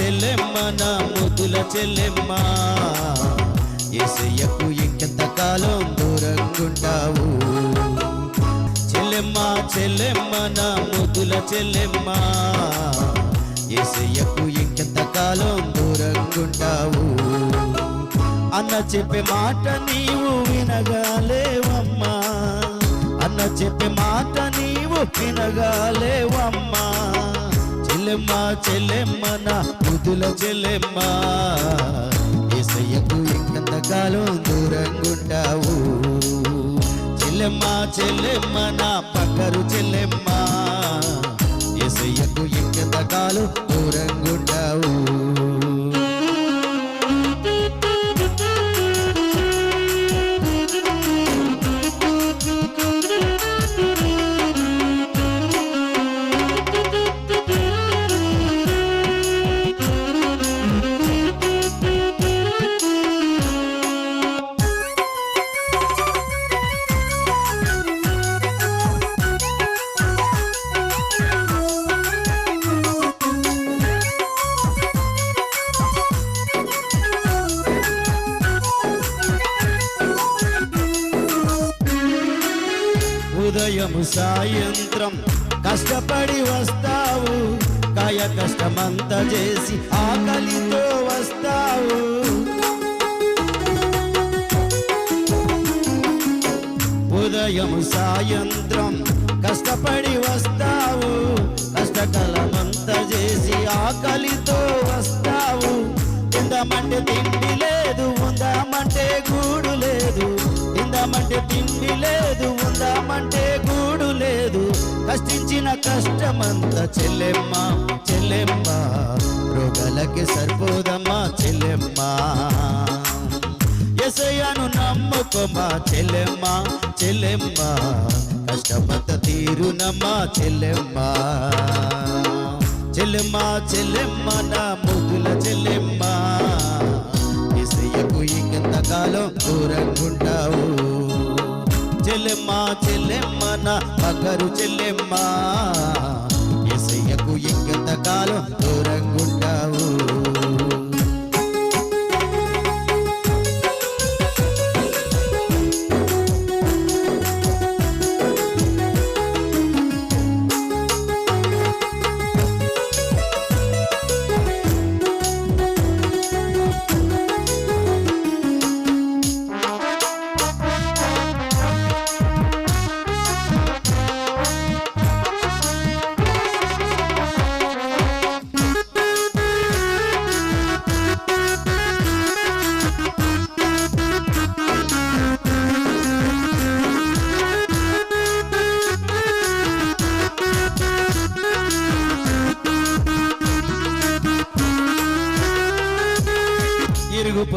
చెల్లెమ్మ నా ముద్దుల చెల్లెమ్మ. ఏసయ్యకు ఇంకెంతకాలం దూరంగుంటావు చెల్లెమ్మ చెల్లెమ్మ నా ముద్దుల చెల్లెమ్మ. ఏసయ్యకు ఇంకెంతకాలం దూరంగుంటావు అన్న చెప్పే మాట నీవు వినగాలేవమ్మా. అన్న చెప్పే మాట నీవు వినగాలేవమ్మా. చెల్లెమ్మ చెల్లెమ్మ నా ముద్దుల చెల్లెమ్మ. ఏసయ్యకు ఇంకెంత కాలం దూరంగుంటావు చెల్లెమ్మ చెల్లెమ్మ నా పక్కరు చెల్లెమ్మ. ఏసయ్యకు ఇంకెంత కాలం దూరంగుంటావు ఉదయము సాయంత్రం కష్టపడి వస్తావు. కాయ కష్టమంతా చేసి ఆకలితో వస్తావు. ఉదయం సాయంత్రం కష్టపడి వస్తావు. కష్టకాలమంతా చేసి ఆకలితో వస్తావు. తిందామంటే తిండి లేదు ఉందామంటే గూడు లేదు. తిందామంటే తిండి లేదు ఉందామంటే కష్టించిన కష్టమంత చెల్లెమ్మ చెల్లెమ్మ. రోగలకి సరిపోదమ్మా చెల్లెమ్మ. ఎసయ్యను నమ్ముకోమా చెల్లెమ్మ చెల్లెమ్మ. కష్టమంత తీరునమ్మా చెల్లెమ్మ. చెల్లెమ్మ చెల్లెమ్మ నా ముగ్గుల చెల్లెమ్మ. ఎసయ్యకు ఇంకెంతకాలం కాలం దూరంగుంటావు చెల్లెమ్మ చెల్లెమ్మ నా పక్కరు చెల్లెమ్మ. ఎసయ్యకు ఇంకెంత కాలం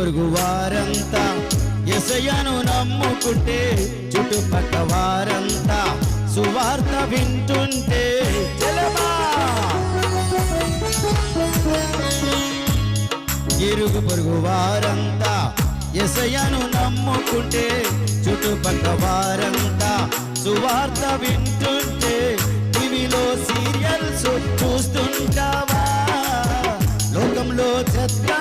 పొరుగు వారంతా. ఎసయను నమ్ముకుంటే చుట్టుపక్క వారంతా సువార్త వింటుంటే. ఇరుగు పొరుగు వారంతా ఎసయను నమ్ముకుంటే చుట్టుపక్క వారంతా సువార్త వింటుంటే. టీవీలో సీరియల్స్ చూస్తుంటావా? లోకంలో చెత్త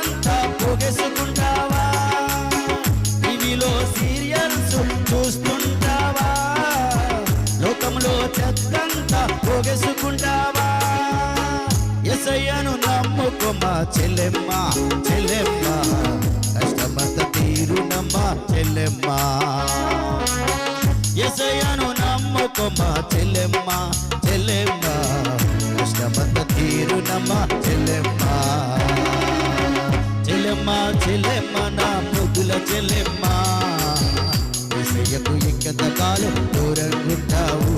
చెల్లెమ్మ చెల్లెమ్మ. కష్టమంత తీరునమ్మ చెల్లెమ్మ. ఎసయను నమ్మకమ్మ చెల్లెమ్మ చెల్లెమ్మ. కష్టమంత తీరునమ్మ చెల్లెమ్మ. చెల్లెమ్మ చెల్లెమ్మ నా ముగ్గుల చెల్లెమ్మ. ఎసయ్యకు ఇంకెంత కాలం దూరంగుంటావు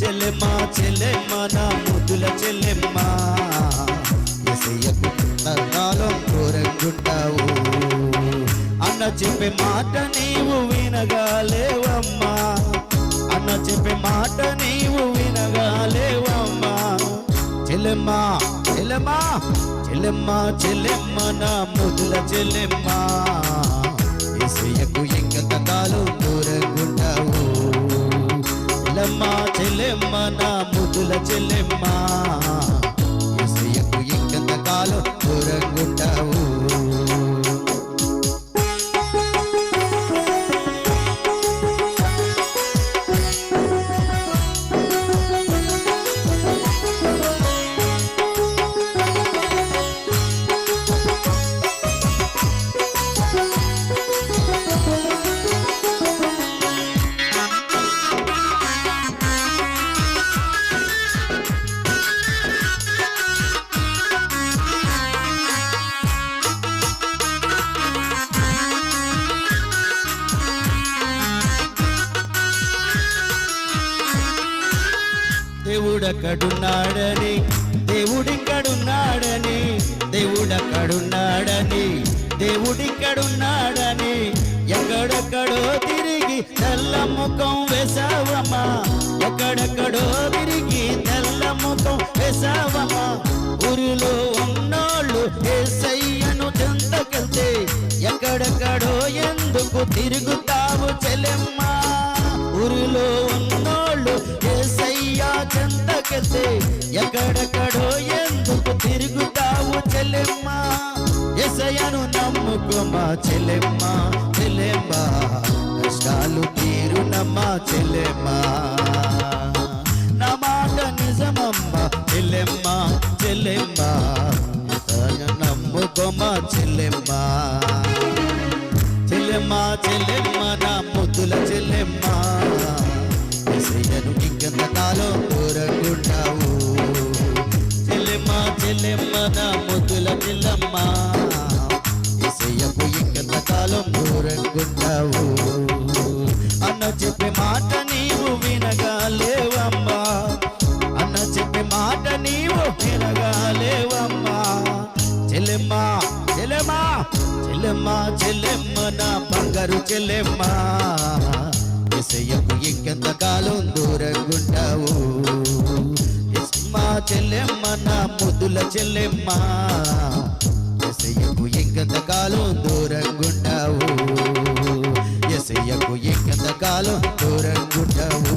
చెల్లెమ్మ చెల్లెమ్మ నా ముద్దుల చెల్లెమ్మ. ఎసయ్యకు కాలం అన్న చెప్పే మాట నీవు వినగాలేవమ్మా అన్న చెప్పే మాట నీవు వినగాలేవమ్మా చెల్లెమ్మా చెల్లెమ్మా చెల్లెమ్మా చెల్లెమ్మ నా ముదుల చెల్లెమ్మా ఏసయ్యకు ఇంకెంత కాలం దూరంగుంటావు చెల్లెమ్మా చెల్లెమ్మ నా ముదుల చెల్లెమ్మా. ఏసయ్యకు దేవుడక్కడున్నాడని దేవుడిక్కడున్నాడని దేవుడక్కడున్నాడని దేవుడిక్కడున్నాడని ఎక్కడెక్కడో తిరిగి తెల్ల ముఖం వేసావమ్మా ఎక్కడెక్కడో తిరిగి తెల్ల ముఖం వేసావమ్మా ఊరిలో ఉన్నోళ్ళు ఏసయ్యను చెంతకెళ్తే ఎక్కడెక్కడో ఎందుకు తిరుగుతూ ఎక్కడెక్కడో ఎందుకు తిరుగుతావు చెల్లెమ్మా? ఎసయను నమ్ముకోమా చెల్లెమ్మా? చెల్లెమ్మా కష్టాలు తీరునమ్మా చెల్లెమ్మా. నా మాట నిజమమ్మా చెల్లెమ్మా చెల్లెమ్మా. ఎసయ్య నమ్ముకోమా చెల్లెమ్మా. చెల్లెమ్మా చెల్లెమ్మా నా ముద్దుల చెల్లెమ్మ ఇసయ్యకు ఇంకెంత కాలం దూరంగుంటావు అన్న చెప్పే మాట నీవు వినగాలేవమ్మా. అన్న చెప్పే మాట నీవు వినగాలేవమ్మా. చెల్లెమ్మ చెల్లెమ్మ చెల్లెమ్మ చెల్లెమ్మ నా బంగారు చెల్లెమ్మ. ఎసయ్యకు ఇంకెంత కాలం దూరంగుంటావు మా చెల్లెమ్మ నా ముద్దుల చెల్లెమ్మ. ఎసయ్యకు ఎంకెంతకాలం దూరంగుంటావు ఎసయ్యకు ఎంకెంతకాలం దూరంగుంటావు